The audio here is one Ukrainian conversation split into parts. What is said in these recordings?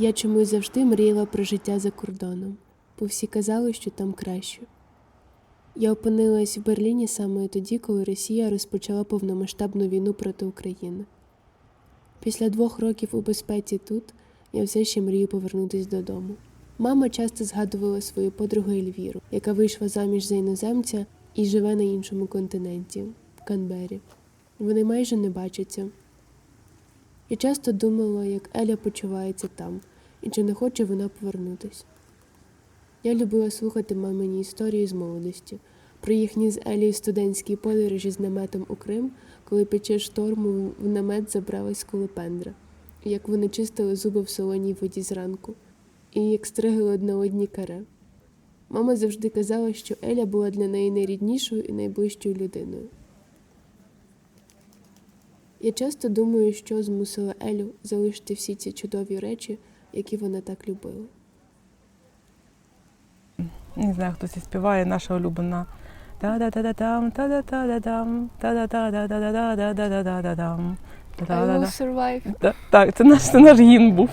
Я чомусь завжди мріяла про життя за кордоном, бо всі казали, що там краще. Я опинилась в Берліні саме тоді, коли Росія розпочала повномасштабну війну проти України. Після двох років у безпеці тут я все ще мрію повернутися додому. Мама часто згадувала свою подругу Ельвіру, яка вийшла заміж за іноземця і живе на іншому континенті в Канбері. Вони майже не бачаться. Я часто думала, як Еля почувається там, і чи не хоче вона повернутись. Я любила слухати мамині історії з молодості, про їхні з Елією студентські подорожі з наметом у Крим, коли під час шторму в намет забралась скулепендра, і як вони чистили зуби в солоній воді зранку, і як стригли одне одні каре. Мама завжди казала, що Еля була для неї найріднішою і найближчою людиною. Я часто думаю, що змусило Елю залишити всі ці чудові речі, які вона так любила. Не знаю, хто це співає, наша улюблена. Та-да-та-да-дам, та-да-та-да-дам, та-да-та-да-да-да-да-да-да-да-дам. I will Та-да-да-да. survive. Так, це наш, це наш гімн був.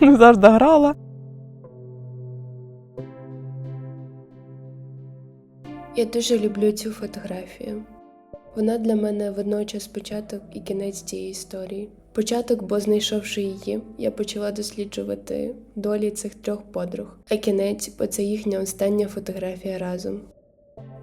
Вона завжди грала. Я дуже люблю цю фотографію. Вона для мене водночас початок і кінець цієї історії. Початок, бо знайшовши її, я почала досліджувати долі цих трьох подруг, а кінець, бо це їхня остання фотографія разом.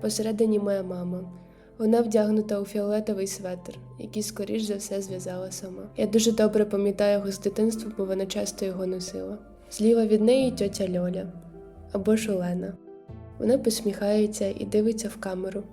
Посередині моя мама. Вона вдягнута у фіолетовий светр, який, скоріш за все, зв'язала сама. Я дуже добре пам'ятаю його з дитинства, бо вона часто його носила. Зліва від неї тьотя Льоля або ж Олена. Вона посміхається і дивиться в камеру.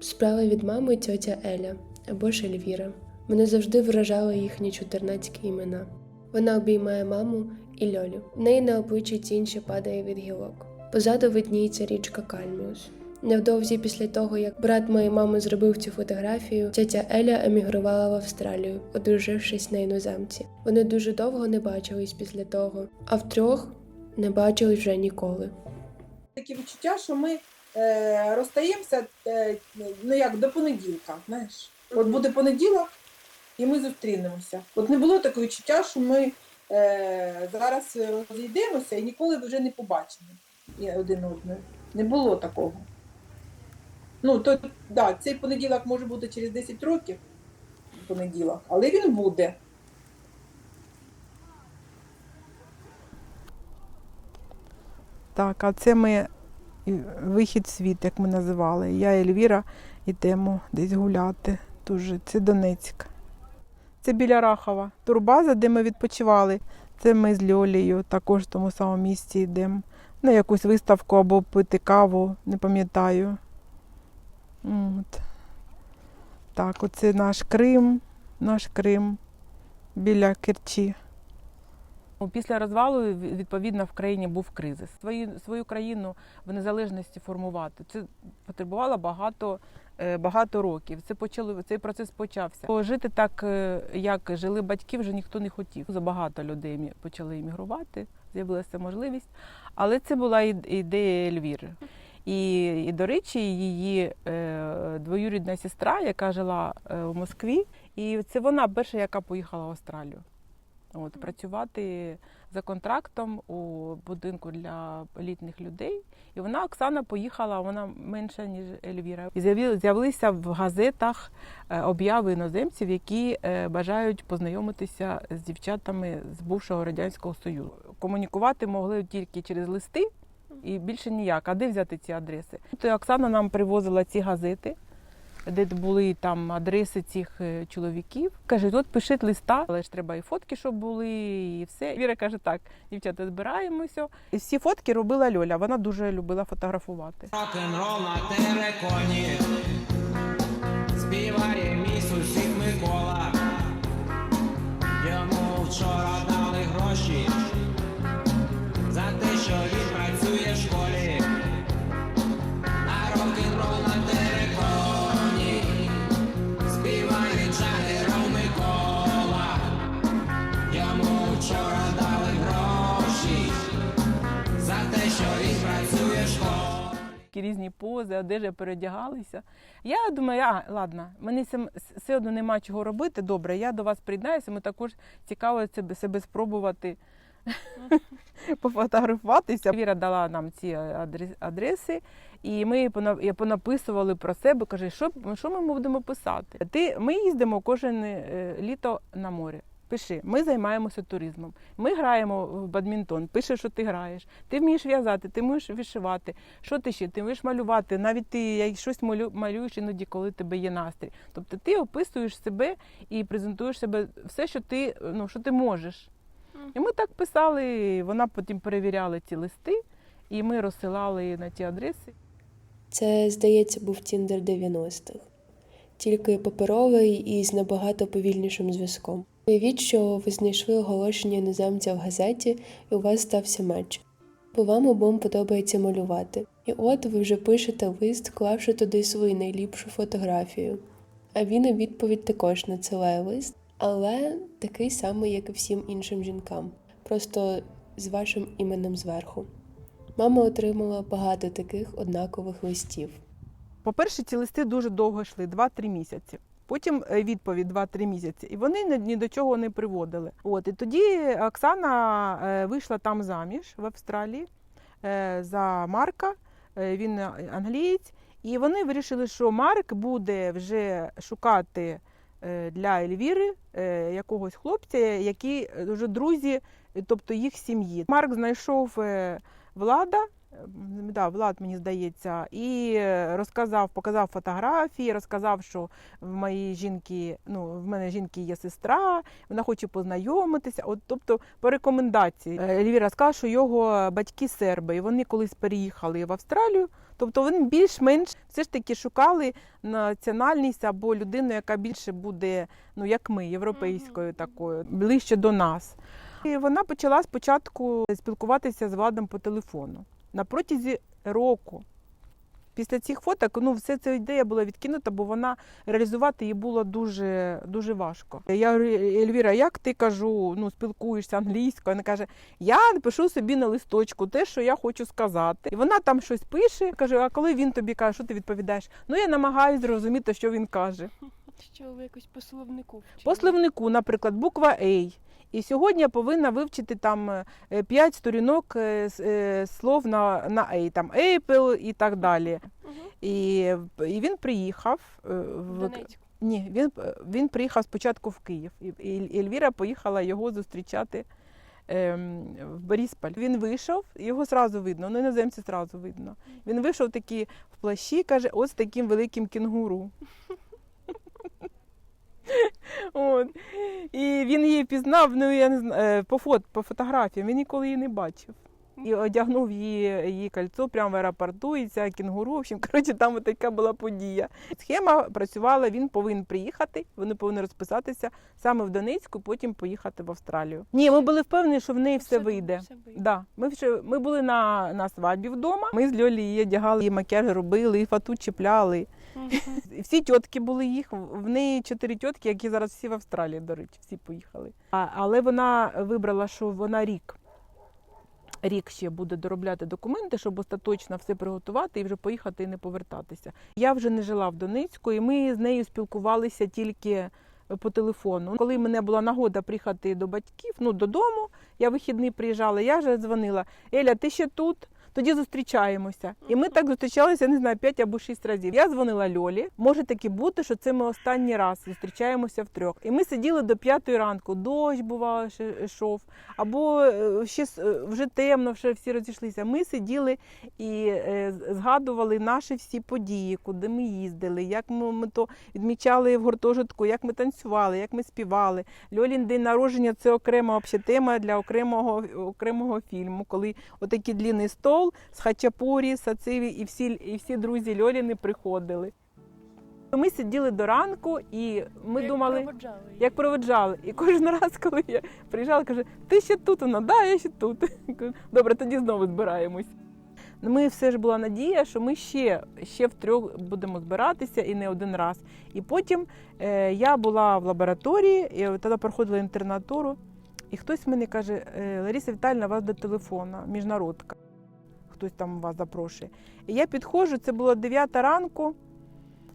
Справа від мами тьотя Еля або ж Ельвіра. Мене завжди вражали їхні чотирнацькі імена. Вона обіймає маму і Льолю. В неї на обличчі тінь ще падає від гілок. Позаду видніється річка Кальміус. Невдовзі після того, як брат моєї мами зробив цю фотографію, тетя Еля емігрувала в Австралію, одружившись на іноземці. Вони дуже довго не бачились після того, а втрьох не бачились вже ніколи. таке відчуття, що ми е, розстаємося е, ну як до понеділка. Знаєш, от буде понеділок, і ми зустрінемося. От не було такого відчуття, що ми е, зараз розійдемося і ніколи вже не побачимо один одного. Не було такого. Ну, то да, цей понеділок може бути через 10 років, понеділок, але він буде. Так, а це ми вихід світ, як ми називали. Я Ельвіра йдемо десь гуляти. Дуже. Це Донецьк. Це біля Рахова. Турбаза, де ми відпочивали. Це ми з Льолією, також в тому самому місці йдемо. На якусь виставку або пити каву, не пам'ятаю. От. Так, оце наш Крим, наш Крим біля Керчі. Після розвалу ві- відповідно в країні був кризис. Свою свою країну в незалежності формувати. Це потребувало багато, е, багато років. Це почали цей процес почався. Бо Жити так, е, як жили батьки, вже ніхто не хотів. Забагато людей почали іммігрувати, з'явилася можливість. Але це була ідея Ельвіри. І, і до речі, її е, двоюрідна сестра, яка жила е, в Москві, і це вона перша, яка поїхала в Австралію. От, працювати за контрактом у будинку для літніх людей. І вона, Оксана, поїхала, вона менша, ніж Ельвіра. І з'явилися в газетах е, обяви іноземців, які е, бажають познайомитися з дівчатами з бувшого Радянського Союзу. Комунікувати могли тільки через листи і більше ніяк. А де взяти ці адреси? То Оксана нам привозила ці газети де були там адреси цих е, чоловіків. Каже, от пишіть листа, але ж треба і фотки, щоб були, і все. Віра каже, так, дівчата, збираємося. І всі фотки робила Льоля. Вона дуже любила фотографувати. Рок-н-рол на тереконі Співає мій сусід Микола Йому вчора дали гроші За те, що він фігурки, різні пози, одежа передягалися. Я думаю, а, ладно, мені все одно нема чого робити. Добре, я до вас приєднаюся, ми також цікаво себе, спробувати пофотографуватися. Віра дала нам ці адреси, і ми понаписували про себе. Каже, що, що ми будемо писати? Ти, ми їздимо кожен е, літо на море. Пиши, ми займаємося туризмом. Ми граємо в бадмінтон. Пиши, що ти граєш. Ти вмієш в'язати, ти вмієш вишивати. Що ти ще? Ти вмієш малювати. Навіть ти як щось малю, малюєш іноді, коли тебе є настрій. Тобто ти описуєш себе і презентуєш себе все, що ти, ну, що ти можеш. І ми так писали, вона потім перевіряла ці листи, і ми розсилали на ті адреси. Це, здається, був Тіндер 90-х, тільки паперовий і з набагато повільнішим зв'язком. Уявіть, що ви знайшли оголошення іноземця в газеті, і у вас стався матч. Бо вам обом подобається малювати. І от ви вже пишете лист, клавши туди свою найліпшу фотографію. А він у відповідь також надсилає лист, але такий самий, як і всім іншим жінкам, просто з вашим іменем зверху. Мама отримала багато таких однакових листів. По-перше, ці листи дуже довго йшли 2-3 місяці. Потім е, відповідь 2-3 місяці, і вони ні- до чого не приводили. От і тоді Оксана е, вийшла там заміж в Австралії е, за Марка. Він англієць, і вони вирішили, що Марк буде вже шукати для Ельвіри якогось хлопця, які вже друзі, тобто їх сім'ї. Марк знайшов влада. Да, Влад, мені здається, і розказав, показав фотографії, розказав, що в моїй жінки, ну в мене жінки є сестра, вона хоче познайомитися. От, тобто, по рекомендації Е, Ельвіра сказала, що його батьки серби, і вони колись переїхали в Австралію. Тобто вони більш-менш все ж таки шукали національність або людину, яка більше буде, ну як ми, європейською такою, ближче до нас. І вона почала спочатку спілкуватися з Владом по телефону на протязі року. Після цих фоток ну, все ця ідея була відкинута, бо вона реалізувати її було дуже, дуже важко. Я говорю, Ельвіра, як ти кажу, ну, спілкуєшся англійською? Вона каже, я пишу собі на листочку те, що я хочу сказати. І вона там щось пише, каже, а коли він тобі каже, що ти відповідаєш? Ну, я намагаюся зрозуміти, що він каже. Що ви якось по словнику вчили? По словнику, наприклад, буква А. І сьогодні я повинна вивчити там 5 сторінок е, с- е, слов на, на А, там Apple і так далі. Мгм. І, і він приїхав е, в Донецьку. ні, він, він приїхав спочатку в Київ. І, і Ельвіра поїхала його зустрічати ем, в Борисполь. Він вийшов, його зразу видно, ну іноземці зразу видно. Він вийшов такий в плащі, каже, ось таким великим кінгуру. От. І він її пізнав, ну я не знаю, по, фот, по фотографіям, він ніколи її не бачив. І одягнув її, її кольцо прямо в аеропорту, і ця кінгуру. В общем, коротше, там така була подія. Схема працювала, він повинен приїхати, вони повинні розписатися саме в Донецьку, потім поїхати в Австралію. Ні, ми були впевнені, що в неї все, вийде. Все вийде. Да. Ми, вже, ми були на, на свадьбі вдома. Ми з Льолі її одягали, її макіяж робили, і фату чіпляли. Всі тітки були їх. В неї чотири тітки, які зараз всі в Австралії, до речі, всі поїхали. А, але вона вибрала, що вона рік. Рік ще буде доробляти документи, щоб остаточно все приготувати і вже поїхати і не повертатися. Я вже не жила в Донецьку, і ми з нею спілкувалися тільки по телефону. Коли мене була нагода приїхати до батьків, ну додому, я вихідний приїжджала, я вже дзвонила. Еля, ти ще тут? Тоді зустрічаємося. І ми так зустрічалися, не знаю, п'ять або шість разів. Я дзвонила Льолі. Може таки бути, що це ми останній раз зустрічаємося втрьох. І ми сиділи до п'ятої ранку. Дощ бувало, йшов, або е, ще е, вже темно, вже всі розійшлися. Ми сиділи і е, згадували наші всі події, куди ми їздили, як ми, ми то відмічали в гуртожитку, як ми танцювали, як ми співали. Льолін день народження це окрема тема для окремого, окремого фільму, коли отакий длінний стол з хачапурі, сациві, і всі, і всі друзі Льоліни приходили. Ми сиділи до ранку, і ми Як думали, проводжали як проведжали. І кожен раз, коли я приїжджала, каже, ти ще тут? Вона, да, я ще тут. Добре, тоді знову збираємось. Ми все ж була надія, що ми ще, ще втрьох будемо збиратися і не один раз. І потім е, я була в лабораторії, і тоді проходила інтернатуру, і хтось мені каже, «Е, Лариса Віталіївна, вас до телефона, міжнародка. Хтось там вас запрошує. І я підходжу, це було 9 ранку,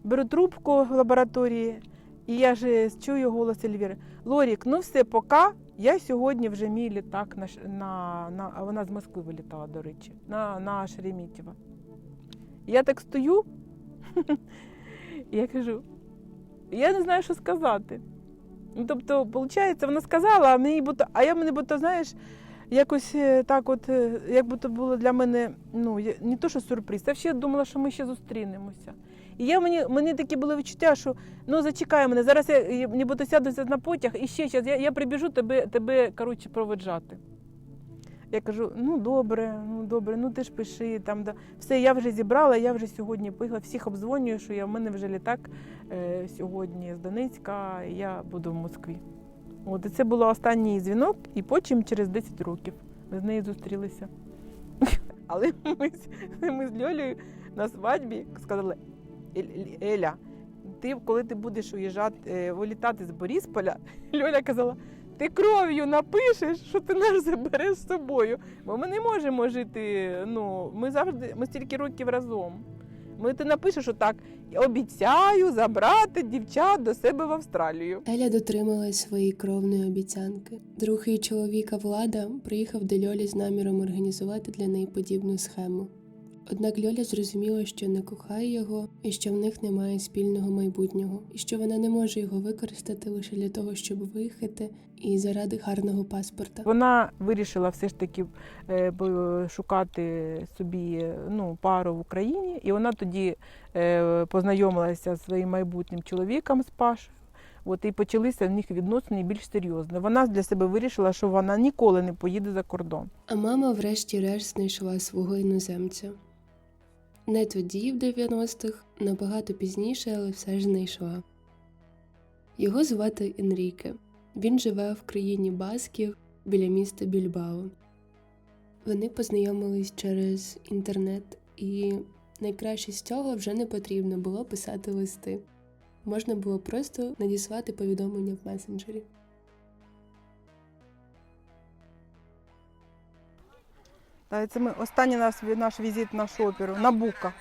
беру трубку в лабораторії, і я ж чую голос Ельвіри. Лорік, ну все, пока. Я сьогодні вже мій літак на, на, на вона з Москви вилітала, до речі, на, на Шереметьєво. І Я так стою, і я кажу, я не знаю, що сказати. Ну, тобто, виходить, вона сказала, а мені а я мені будто, знаєш, якось е, так, от, е, як будто було для мене, ну, не то, що сюрприз, я ще думала, що ми ще зустрінемося. І я, мені, мені таке було відчуття, що ну зачекай мене, зараз я, нібито сядуся на потяг і ще час, я, я прибіжу тебе, тебе коротше, проведжати. Я кажу, ну добре, ну добре, ну ти ж пиши там. Да. Все, я вже зібрала, я вже сьогодні поїхала, всіх обдзвонюю, що я, в мене вже літак е, сьогодні з Донецька, я буду в Москві. От, це був останній дзвінок, і потім через 10 років ми з нею зустрілися. Але ми, ми з Льолею на свадьбі сказали: Еля, ти коли ти будеш уїжджати, е, вилітати з Борисполя, Льоля казала, ти кров'ю напишеш, що ти нас забереш з собою. Бо ми не можемо жити. Ну, ми завжди, ми стільки років разом. Ми ти напишеш отак, обіцяю забрати дівчат до себе в Австралію. Еля дотрималась своєї кровної обіцянки. Друг її чоловіка Влада приїхав до Льолі з наміром організувати для неї подібну схему. Однак Льоля зрозуміла, що не кохає його і що в них немає спільного майбутнього, і що вона не може його використати лише для того, щоб виїхати і заради гарного паспорта. Вона вирішила все ж таки е, шукати собі ну, пару в Україні, і вона тоді е, познайомилася зі своїм майбутнім чоловіком з Пашою. От і почалися в них відносини більш серйозні. Вона для себе вирішила, що вона ніколи не поїде за кордон. А мама врешті-решт знайшла свого іноземця. Не тоді, в 90-х, набагато пізніше, але все ж знайшла. Його звати Енріке. Він живе в країні Басків біля міста Більбао. Вони познайомились через інтернет, і найкраще з цього вже не потрібно було писати листи. Можна було просто надіслати повідомлення в месенджері. Це ми останній наш, наш візит на шоперу, на Бука.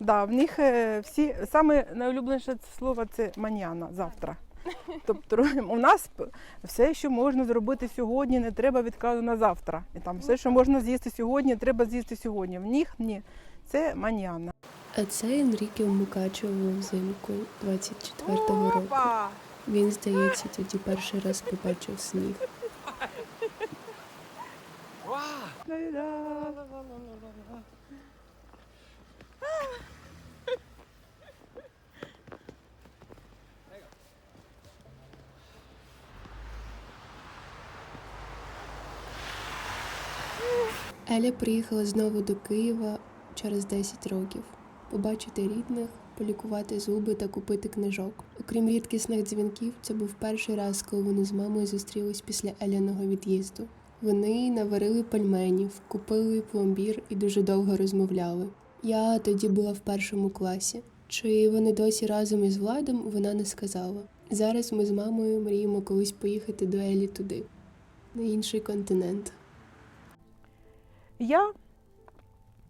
Да, в них е, всі саме найулюбленіше слово це маняна завтра. Тобто у нас все, що можна зробити сьогодні, не треба відкладу на завтра. І там все, що можна з'їсти сьогодні, треба з'їсти сьогодні. В них ні. Це маняна. А це Енріке в Мукачево взимку 24-го року. Він, здається, тоді перший раз побачив сніг. Еля приїхала знову до Києва через 10 років побачити рідних, полікувати зуби та купити книжок. Окрім рідкісних дзвінків, це був перший раз, коли вони з мамою зустрілись після Еляного від'їзду. Вони наварили пельменів, купили пломбір і дуже довго розмовляли. Я тоді була в першому класі. Чи вони досі разом із Владом, вона не сказала. Зараз ми з мамою мріємо колись поїхати до Елі туди, на інший континент. Я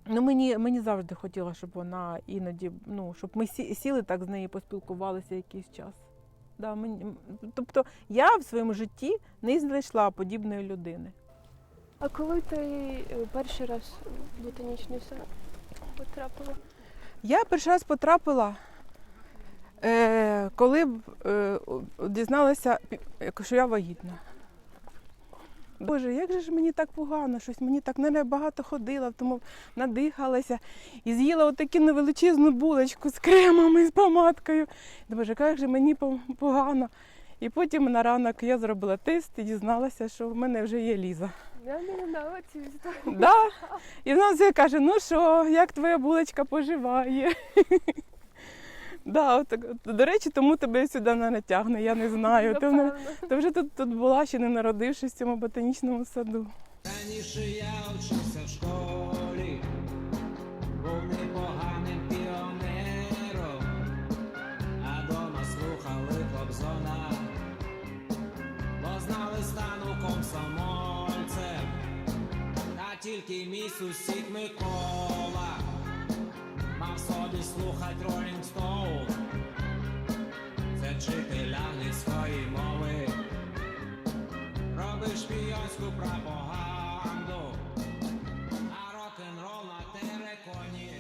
ну, мені, мені завжди хотіла, щоб вона іноді, ну, щоб ми сі- сіли так з нею поспілкувалися якийсь час. Да, мені, тобто я в своєму житті не знайшла подібної людини. А коли ти е, перший раз в ботанічний сад потрапила? Я перший раз потрапила, е, коли е, дізналася, що я вагітна. Боже, як же ж мені так погано, щось мені так не багато ходила, тому надихалася і з'їла отаку невеличезну булочку з кремом і з помадкою. Боже, як же мені погано. І потім на ранок я зробила тест і дізналася, що в мене вже є Ліза. Я не. Да. І вона все каже: ну що, як твоя булочка поживає? Да, от, До речі, тому тебе сюди не натягне, я не знаю. Ти, вона, ти вже тут тут була, ще не народившись в цьому ботанічному саду. Раніше я вчився в школі, був непоганим піонером, а дома слухали Кобзона, бо знали стану комсомольцем, а тільки мій сусід Микола собі слухать Rolling Stone Це вчитель англійської мови, робиш шпіонську пропаганду, а рок н рол на тереконі.